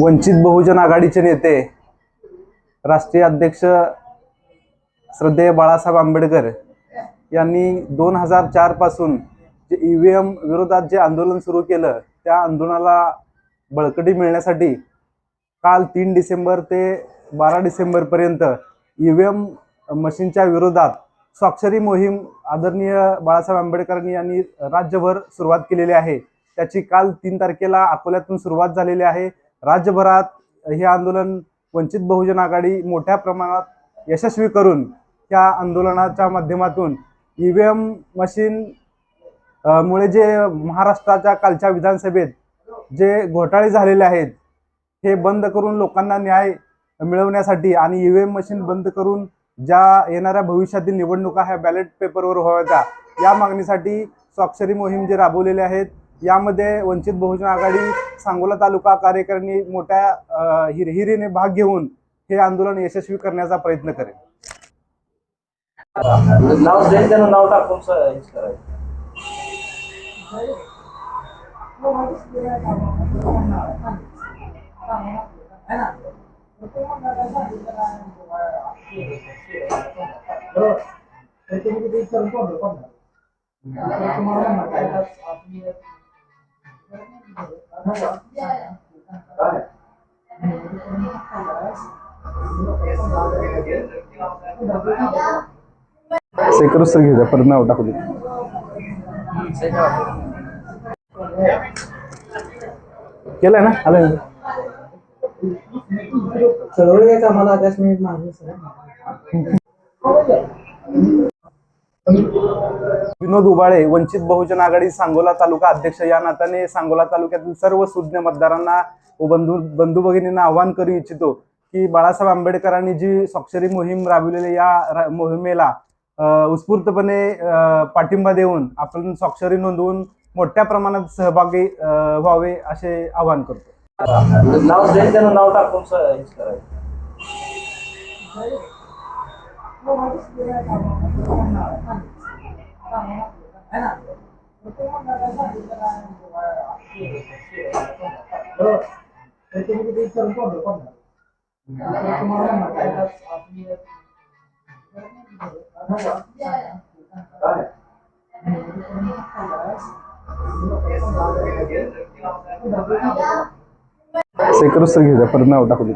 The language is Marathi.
वंचित बहुजन आघाडीचे नेते राष्ट्रीय अध्यक्ष श्रद्धेय बाळासाहेब आंबेडकर यांनी दोन हजार चारपासून जे ई व्ही एम विरोधात जे आंदोलन सुरू केलं त्या आंदोलनाला बळकटी मिळण्यासाठी काल तीन डिसेंबर ते बारा डिसेंबरपर्यंत ई व्ही एम मशीनच्या विरोधात स्वाक्षरी मोहीम आदरणीय बाळासाहेब आंबेडकरांनी यांनी राज्यभर सुरुवात केलेली आहे. त्याची काल तीन तारखेला अकोल्यातून सुरुवात झालेली आहे. राज्यभरात हे आंदोलन वंचित बहुजन आघाडी मोठ्या प्रमाणात यशस्वी करून त्या आंदोलनाच्या माध्यमातून ई व्ही एम मशीन मुळे जे महाराष्ट्राच्या कालच्या विधानसभेत जे घोटाळे झालेले आहेत हे बंद करून लोकांना न्याय मिळवण्यासाठी आणि ई व्ही एम मशीन बंद करून ज्या येणाऱ्या भविष्यातील निवडणुका ह्या बॅलेट पेपरवर व्हाव्या या मागणीसाठी स्वाक्षरी मोहीम जे राबवलेले आहेत यामध्ये वंचित बहुजन आघाडी सांगोला तालुका कार्यकारिणी मोठ्या हिरहिरीने भाग घेऊन हे आंदोलन यशस्वी करण्याचा प्रयत्न करेल. नाव त्यानं नाव टाकून करायचं. सेकरूच घ्यायचं परत नाव टाकू दे. केलंय ना? आलं चळवळी आम्हाला दस मिनिट मागे सर विनोद उबाळे वंचित बहुजन आघाडी सांगोला तालुका अध्यक्ष. या नात्याने सांगोला तालुक्यातील सर्व सुज्ञ मतदारांना व बंधू बंधू भगिनींना आवाहन करू इच्छितो की बाळासाहेब आंबेडकरांनी जी स्वाक्षरी मोहीम राबविलेली या मोहिमेला उत्स्फूर्तपणे पाठिंबा देऊन आपण स्वाक्षरी नोंदवून मोठ्या प्रमाणात सहभागी व्हावे असे आवाहन करतो. नाव नाव टाकून स- हेच सेकरूच घ्यायचं परत नाव टाकू दे